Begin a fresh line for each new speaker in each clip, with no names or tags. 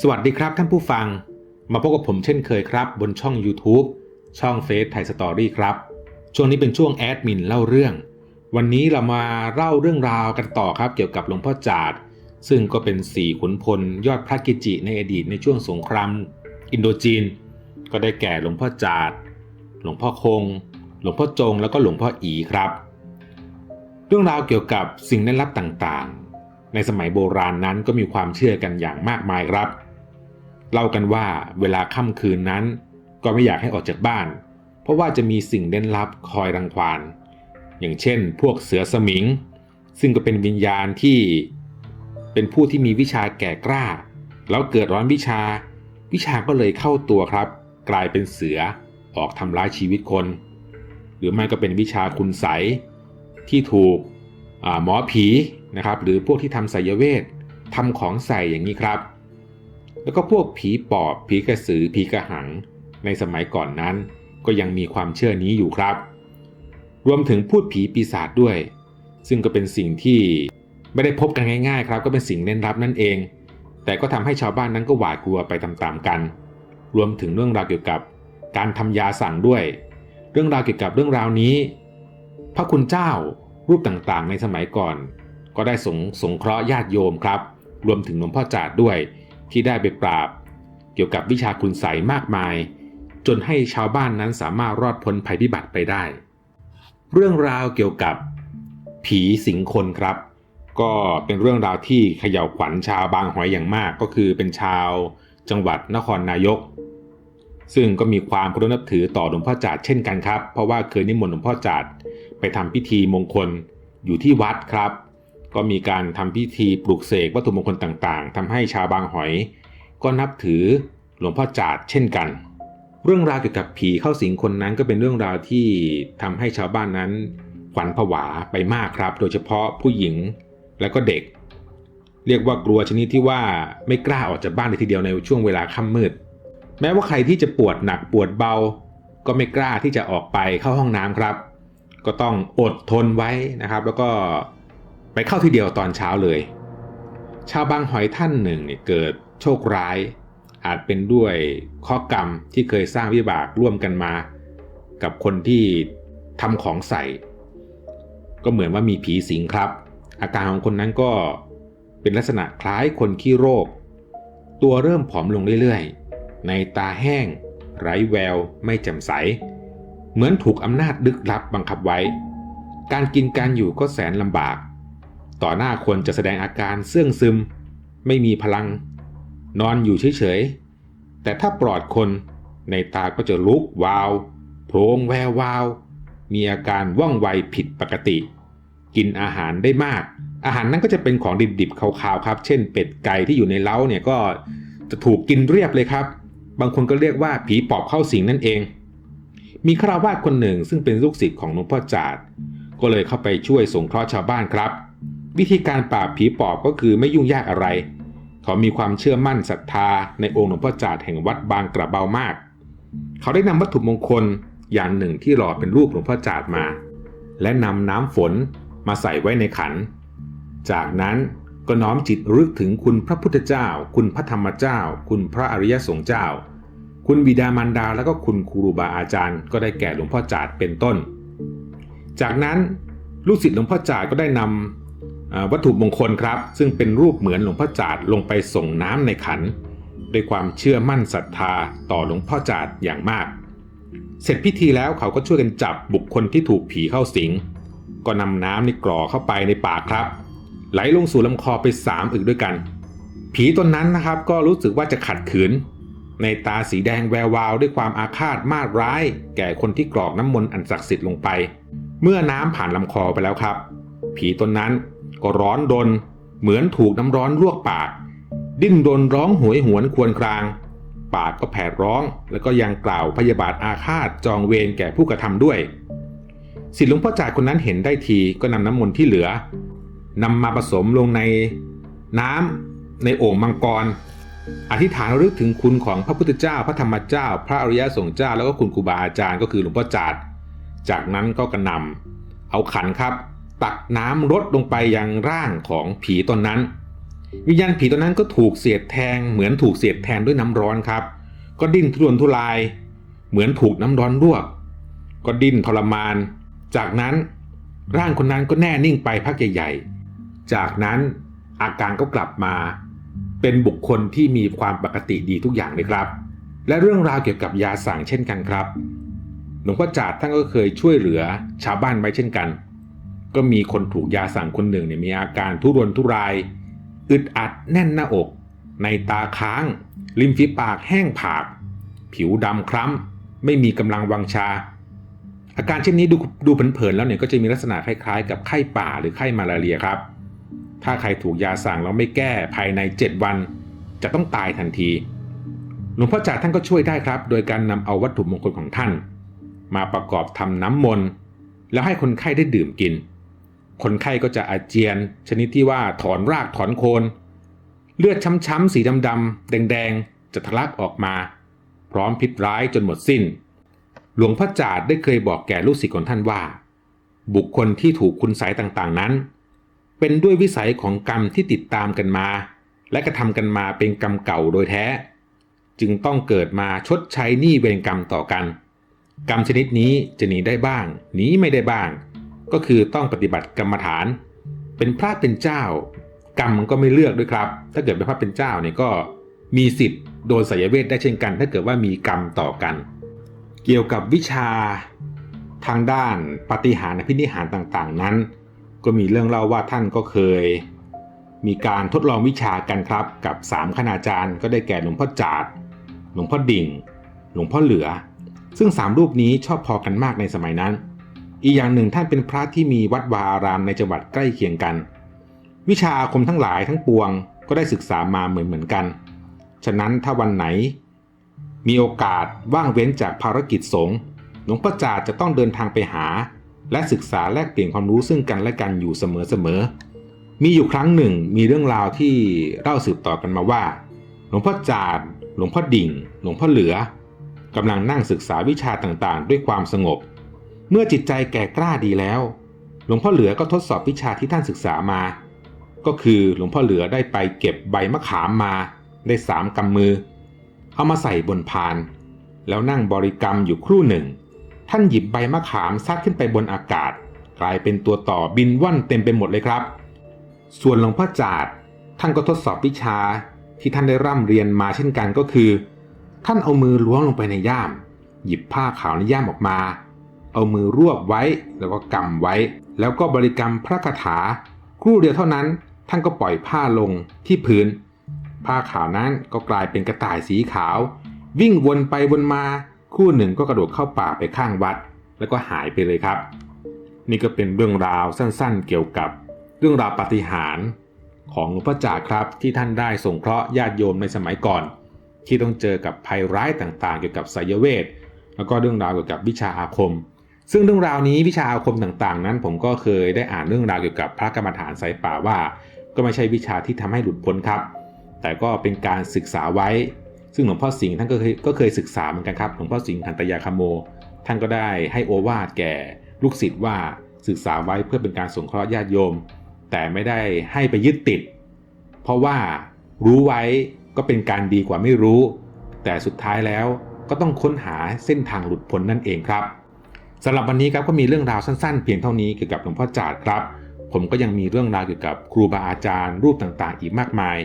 สวัสดีครับท่านผู้ฟัง มาพบกับผมเช่นเคยครับ บนช่อง YouTube ช่องเฟซไทยสตอรี่ครับ ช่วงนี้เป็นช่วงแอดมินเล่าเรื่อง วันนี้เรามาเล่าเรื่องราวกันต่อครับ เกี่ยวกับหลวงพ่อจาดซึ่งก็เป็นสี่ขุนพลยอดพระกิจิในอดีตในช่วงสงครามอินโดจีน ก็ได้แก่หลวงพ่อจาดหลวงพ่อคง หลวงพ่อจงแล้วก็หลวงพ่ออีครับ เรื่องราวเกี่ยวกับสิ่งลี้ลับต่างๆ ในสมัยโบราณนั้นก็มีความเชื่อกันอย่างมากมายครับ เล่ากันว่าเวลาค่ำคืนนั้น ก็ไม่อยากให้ออกจากบ้าน เพราะว่าจะมีสิ่งเล่นลับคอยรังควานอย่างเช่น พวกเสือสมิง ซึ่งก็เป็นวิญญาณที่เป็นผู้ที่มีวิชาแก่กล้า แล้วเกิดร้อนวิชา วิชาก็เลยเข้าตัวครับ กลายเป็นเสือออกทำร้ายชีวิตคน หรือไม่ก็เป็นวิชาคุณใสยที่ถูกหมอผีนะครับ หรือพวกที่ทำไสยเวททำของใส่อย่างนี้ครับ แล้วก็พวกผีปอบ ผีกระสือ ผีกระหัง ในสมัยก่อนนั้น ก็ยังมีความเชื่อนี้อยู่ครับ รวมถึงพูดผีปีศาจด้วย ซึ่งก็เป็นสิ่งที่ไม่ได้พบกันง่าย ๆ ครับ ก็เป็นสิ่งเล่นลับนั่นเอง แต่ก็ทำให้ชาวบ้านนั้นก็หวาดกลัวไปตามๆกัน รวมถึงเรื่องราวเกี่ยวกับการทำยาสั่งด้วย เรื่องราวเกี่ยวกับเรื่องราวนี้ พระคุณเจ้ารูปต่างๆ ในสมัยก่อน ก็ได้สงสงเคราะห์ญาติโยมครับ รวมถึงหลวงพ่อจาดด้วย ที่ได้ไปปราบ เกี่ยวกับวิชาคุณใสมากมาย จนให้ชาวบ้านนั้นสามารถรอดพ้นภัยพิบัติไปได้ เรื่องราวเกี่ยวกับผีสิงคนครับ ก็เป็นเรื่องราวที่เขย่าวขวัญชาวบางหอยอย่างมากก็คือเป็นชาวจังหวัดนครนายก ซึ่งก็มีความเคารพนับถือต่อหลวงพ่อจาดเช่นกันครับ เพราะว่าเคยนิมนต์หลวงพ่อจาดไปทำพิธีมงคลอยู่ที่วัดครับ ก็มีการทำพิธีปลุกเสกวัตถุมงคลต่างๆทำให้ชาวบางหอย ก็นับถือหลวงพ่อจาดเช่นกัน เรื่องราวเกี่ยวกับผีเข้าสิงคนนั้นก็เป็นเรื่องราวที่ทำให้ชาวบ้านนั้นขวัญผวาไปมากครับ โดยเฉพาะผู้หญิงและก็เด็ก เรียกว่ากลัวชนิดที่ว่าไม่กล้าออกจากบ้านเลยทีเดียวในช่วงเวลาค่ำมืด แม้ว่าใครที่จะปวดหนักปวดเบา ก็ไม่กล้าที่จะออกไปเข้าห้องน้ำครับ ก็ต้องอดทนไว้นะครับ แล้วก็ ไปเข้าทีเดียวตอนเช้าเลย ชาวบางหอยท่านหนึ่งเนี่ยเกิดโชคร้าย อาจเป็นด้วยข้อกรรมที่เคยสร้างวิบากร่วมกันมา กับคนที่ทำของใส่ ก็เหมือนว่ามีผีสิงครับ อาการของคนนั้นก็เป็นลักษณะคล้ายคนขี้โรค ตัวเริ่มผอมลงเรื่อยๆ ในตาแห้ง ไร้แวว ไม่แจ่มใส เหมือนถูกอำนาจดึกลับบังคับไว้ การกินการอยู่ก็แสนลำบาก ต่อหน้าคนจะแสดงอาการเสื่องซึม ไม่มีพลัง นอนอยู่เฉยๆ แต่ถ้าปลอดคนในตาก็จะลุกวาว โพรงแวววาว มีอาการว่องไวผิดปกติ กินอาหารได้มาก อาหารนั้นก็จะเป็นของดิบๆขาวๆครับ เช่นเป็ดไก่ที่อยู่ในเล้าเนี่ยก็จะถูกกินเรียบเลยครับ บางคนก็เรียกว่าผีปอบเข้าสิงนั่นเอง มีคราวาสคนหนึ่งซึ่งเป็นลูกศิษย์ของหลวงพ่อจาดก็เลยเข้าไปช่วยสงเคราะห์ชาวบ้านครับ วิธีการปราบผีปอบก็คือไม่ยุ่งยากอะไร เขามีความเชื่อมั่นศรัทธาในองค์หลวงพ่อจาดแห่งวัดบางกระเบามาก เขาได้นำวัตถุมงคลอย่างหนึ่งที่หล่อเป็นรูปหลวงพ่อจาดมา และนำน้ำฝนมาใส่ไว้ในขัน จากนั้นก็น้อมจิตรึกถึงคุณพระพุทธเจ้า คุณพระธรรมเจ้า คุณพระอริยสงฆ์เจ้า คุณบิดามารดาแล้วก็คุณครูบาอาจารย์ ก็ได้แก่หลวงพ่อจาดเป็นต้น จากนั้นลูกศิษย์หลวงพ่อจาดก็ได้นำ วัตถุมงคลครับ ซึ่งเป็นรูปเหมือนหลวงพ่อจาดลงไปส่งน้ำในขัน ด้วยความเชื่อมั่นศรัทธาต่อหลวงพ่อจาดอย่างมาก เสร็จพิธีแล้วเขาก็ช่วยกันจับบุคคลที่ถูกผีเข้าสิง ก็นำน้ำนี่กรอเข้าไปในปากครับ ไหลลงสู่ลำคอไปสามอึกด้วยกัน ผีตนนั้นนะครับก็รู้สึกว่าจะขัดขืน ในตาสีแดงแวววาวด้วยความอาฆาตมาดร้าย แก่คนที่กรอกน้ำมนต์อันศักดิ์สิทธิ์ลงไป เมื่อน้ำผ่านลำคอไปแล้วครับ ผีตนนั้น ก็ร้อนดนเหมือนถูกน้ำร้อนลวกปาก ดิ้นรนร้องหวยหวนควรคราง ปากก็แผดร้อง แล้วก็ยังกล่าวพยาบาทอาฆาตจองเวรแก่ผู้กระทำด้วยศิษย์หลวงพ่อจ่าคนนั้นเห็นได้ทีก็นำน้ำมนต์ที่เหลือนำมาผสมลงในน้ำในโอ่งมังกร อธิษฐานรึกถึงคุณของพระพุทธเจ้า พระธรรมเจ้า พระอริยสงฆ์เจ้าแล้วก็คุณครูบาอาจารย์ก็คือหลวงพ่อจาดจากนั้นก็กระนำเอาขันครับ ตักน้ำรดลงไปยังร่างของผีตนนั้น วิญญาณผีตัวนั้นก็ถูกเสียดแทง เหมือนถูกเสียดแทงด้วยน้ำร้อนครับ ก็ดิ้นทุรนทุราย เหมือนถูกน้ำร้อนลวก ก็ดิ้นทรมาน จากนั้นร่างคนนั้นก็แน่นิ่งไปพักใหญ่ๆ จากนั้นอาการก็กลับมา เป็นบุคคลที่มีความปกติดีทุกอย่างเลยครับ และเรื่องราวเกี่ยวกับยาสั่งเช่นกันครับหลวงพ่อจาดท่านก็เคยช่วยเหลือชาวบ้านไว้เช่นกัน ก็มีคนถูกยาสั่งคนหนึ่งเนี่ยมีอาการทุรนทุราย อึดอัดแน่นหน้าอก ในตาค้าง ริมฝีปากแห้งผาก ผิวดำคล้ำ ไม่มีกำลังวังชา อาการเช่นนี้ดูดูเผินๆแล้วเนี่ยก็จะมีลักษณะคล้ายๆ กับไข้ป่าหรือไข้มาลาเรียครับ ถ้าใครถูกยาสั่งแล้วไม่แก้ภายใน 7 วัน จะต้องตายทันทีหลวงพ่อจ่าท่านก็ช่วยได้ครับ โดยการนำเอาวัตถุมงคลของท่าน มาประกอบทำน้ำมนต์แล้วให้คนไข้ได้ดื่มกิน คนไข้ก็จะอาเจียน ชนิดที่ว่าถอนรากถอนโคน เลือดช้ำๆสีดำๆแดงๆ จะทะลักออกมา พร้อมพิษร้ายจนหมดสิ้น หลวงพ่อจาดได้เคยบอกแก่ลูกศิษย์ของท่านว่า บุคคลที่ถูกคุณไสยต่างๆนั้น เป็นด้วยวิสัยของกรรมที่ติดตามกันมา และกระทำกันมาเป็นกรรมเก่าโดยแท้ จึงต้องเกิดมาชดใช้หนี้เวรกรรมต่อกัน กรรมชนิดนี้จะหนีได้บ้างหนีไม่ได้บ้าง ก็คือต้องปฏิบัติกรรมฐาน เป็นพระเป็นเจ้า กรรมก็ไม่เลือกด้วยครับ ถ้าเกิดเป็นพระเป็นเจ้าเนี่ยก็มีสิทธิ์โดนสายเวทได้เช่นกัน ถ้าเกิดว่ามีกรรมต่อกัน เกี่ยวกับวิชาทางด้านปฏิหารพินิหารต่างๆ นั้น ก็มีเรื่องเล่าว่าท่านก็เคย มีการทดลองวิชากันครับ กับ3คณาจารย์ ก็ได้แก่หลวงพ่อจาดหลวงพ่อดิ่ง หลวงพ่อเหลือ ซึ่ง3รูปนี้ชอบพอกันมากในสมัยนั้น อีกอย่างหนึ่งท่านเป็นพระที่มีวัดวาอารามในจังหวัดใกล้เคียงกัน วิชาอาคมทั้งหลายทั้งปวงก็ได้ศึกษามาเหมือนเหมือนกัน ฉะนั้นถ้าวันไหน มีโอกาสว่างเว้นจากภารกิจสงฆ์หลวงพ่อจาจะต้องเดินทางไปหา และศึกษาแลกเปลี่ยนความรู้ซึ่งกันและกันอยู่เสมอๆมีอยู่ครั้งหนึ่งมีเรื่องราวที่เล่าสืบต่อกันมาว่า หลวงพ่อจาดหลวงพ่อดิ่ง หลวงพ่อเหลือกำลังนั่งศึกษาวิชาต่างๆ ด้วยความสงบ เมื่อจิตใจแก่กล้าดีแล้ว หลวงพ่อเหลือก็ทดสอบวิชาที่ท่านศึกษามา ก็คือหลวงพ่อเหลือได้ไปเก็บใบมะขามมาได้สามกำมือ เอามาใส่บนพาน แล้วนั่งบริกรรมอยู่ครู่หนึ่ง ท่านหยิบใบมะขามซัดขึ้นไปบนอากาศ กลายเป็นตัวต่อบินว่อนเต็มไปหมดเลยครับ ส่วนหลวงพ่อจาดท่านก็ทดสอบวิชาที่ท่านได้ร่ำเรียนมาเช่นกันก็คือ ท่านเอามือล้วงลงไปในย่าม หยิบผ้าขาวในย่ามออกมา เอามือรวบไว้แล้วก็กำไว้ แล้วก็บริกรรมพระคาถา ครู่เดียวเท่านั้น ท่านก็ปล่อยผ้าลงที่พื้น ผ้าขาวนั้นก็กลายเป็นกระต่ายสีขาว วิ่งวนไปวนมา คู่หนึ่งก็กระโดดเข้าป่าไปข้างวัด แล้วก็หายไปเลยครับ นี่ก็เป็นเรื่องราวสั้นๆ เกี่ยวกับ เรื่องราวปาฏิหาริย์ของหลวงพ่อจ่าครับที่ท่านได้ส่งเคราะห์ญาติโยมในสมัยก่อน ที่ต้องเจอกับภัยร้ายต่างๆ เกี่ยวกับไสยเวทแล้วก็เรื่องราวเกี่ยวกับวิชาอาคม ซึ่งเรื่องราวนี้วิชาอาคมต่างๆ นั้น ผมก็เคยได้อ่านเรื่องราวเกี่ยวกับพระกรรมฐานสายป่าว่า ก็ไม่ใช่วิชาที่ทำให้หลุดพ้นครับ แต่ก็เป็นการศึกษาไว้ ซึ่งหลวงพ่อสิงห์ท่านก็เคยก็เคยศึกษาเหมือนกันครับหลวงพ่อสิงห์ทันตยาคโม ท่านก็ได้ให้โอวาทแก่ลูกศิษย์ว่าศึกษาไว้เพื่อเป็นการสงเคราะห์ญาติโยม แต่ไม่ได้ให้ไปยึดติด เพราะว่ารู้ไว้ก็เป็นการดีกว่าไม่รู้ แต่สุดท้ายแล้วก็ต้องค้นหาเส้นทางหลุดพ้นนั่นเองครับ สำหรับวันนี้ครับก็มีเรื่องราวสั้นๆ เพียงเท่านี้เกี่ยวกับหลวงพ่อจาดครับ ผมก็ยังมีเรื่องราวเกี่ยวกับครูบาอาจารย์ รูปต่างๆ อีกมากมาย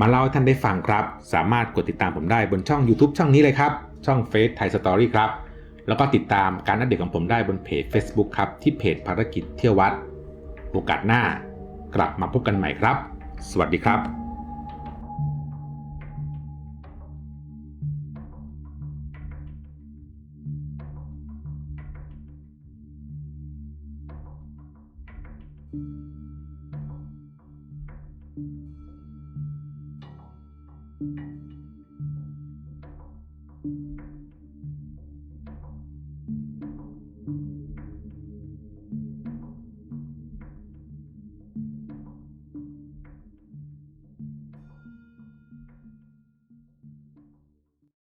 มาเล่าให้ท่านได้ฟังครับ สามารถกดติดตามผมได้บนช่อง YouTube ช่องนี้เลยครับ ช่องเฟซไทยสตอรี่ครับ แล้วก็ติดตามการนัดเด็กของผมได้บนเพจ Facebook ครับที่เพจภารกิจเที่ยววัด โอกาสหน้า กลับมาพบกันใหม่ครับ สวัสดีครับ Thank you.